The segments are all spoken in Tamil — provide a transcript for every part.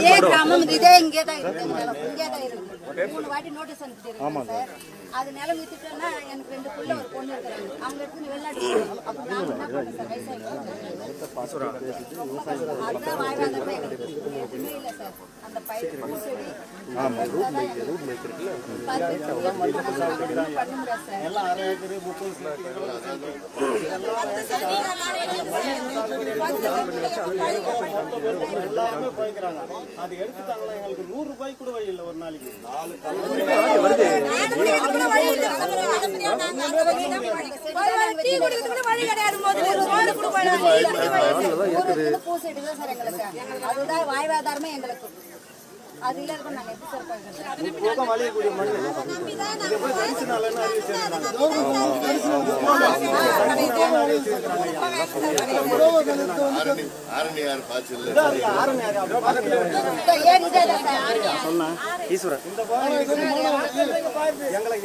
இதே கிராமம் இதே இங்கே தான் இருக்கு. இந்த நிலம் இங்கே தான் இருக்கு. மூணு வாட்டி நோட்டீஸ் அனுப்பிச்சிருக்கேன் சார். அது நிலம் வித்துட்டோம்னா எனக்கு ரெண்டு புள்ள ஒரு பொண்ணு இருக்கிறாங்க. அவங்க எடுத்து வெளிநாட்டு. அப்ப நாம என்ன பண்ணணும் சார்? வயசாகி அதுதான் வாழ்வாதாரமே எங்களுக்கு அந்த பயிர் சார். எல்லாம் போய்க்கிறாங்க அது எடுத்துட்டாங்களா எங்களுக்கு நூறு ரூபாய் கூட வழி இல்லை ஒரு நாளைக்கு. நாலு அதுதான் வாழ்வாதாரமே எங்களுக்கு. அது இல்ல இருக்கும். நாங்க எப்படி சார் பண்றது போக மண் இங்க போய் ஈஸ்வரன். இந்த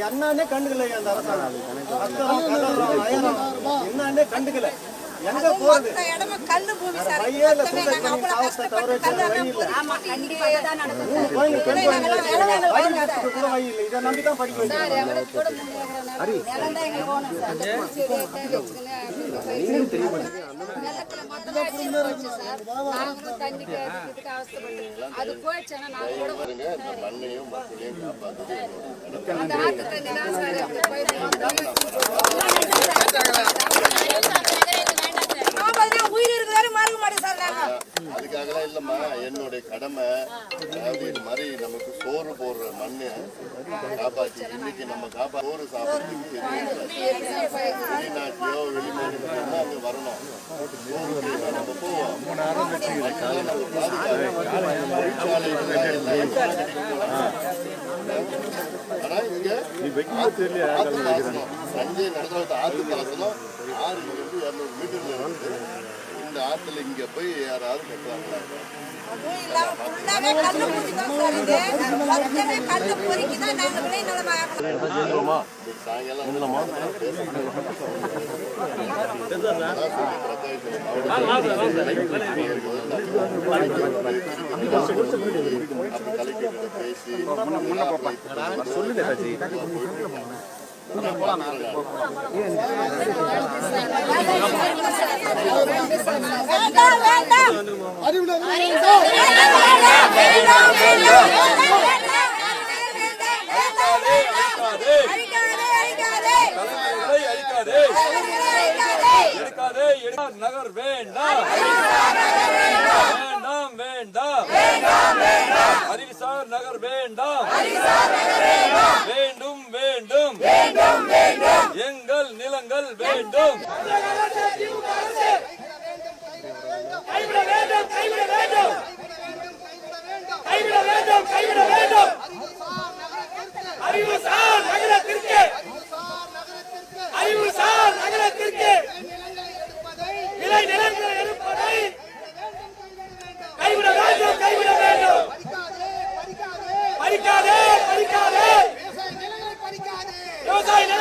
என்னன்னே கண்டுக்கல அந்த அரசாங்கம். என்னன்னே கண்டுக்கல. அது போயிடுச்சுன்னா நாங்க கூட பாருங்க இந்த மண்ணையும் மக்களையும் காப்பாற்று அந்த ஆத்து தண்ணி தான் சார் எங்களுக்கு போயிடுச்சு. உயிர் இருக்கிறாரு மறக்க மாட்டேன் சார் நாங்க அதுக்காகலாம் இல்லம்மா என்னுடைய கடமை அதாவது இது மாதிரி நமக்கு சோறு போடுற மண்ணு காப்பாத்தி இன்னைக்கு நம்ம காப்பா சோறு சாப்பிட்றதுக்கு வெளிநாட்டிலோ வெளிமாநிலத்திலோ அங்க வரணும். சோறுக்கு நம்ம போவோம். ஆனா இங்க சஞ்சய் நடந்த ஆத்து கலசனம் ஆறு இருந்து இரநூறு மீட்டர்ல இருக்கு இந்த ஆத்துல இங்க போய் யாராவது கட்டுறாங்களா? அதுவும் இல்லாம ஃபுல்லாவே தான் சார் இது. மொத்தமே தான் நாங்க பேசி எடுக்காதே நகர் வேண்டாம் வேண்டாம் வேண்டாம் அறிவிசார் நகர் வேண்டாம் வேண்டாம் চাই না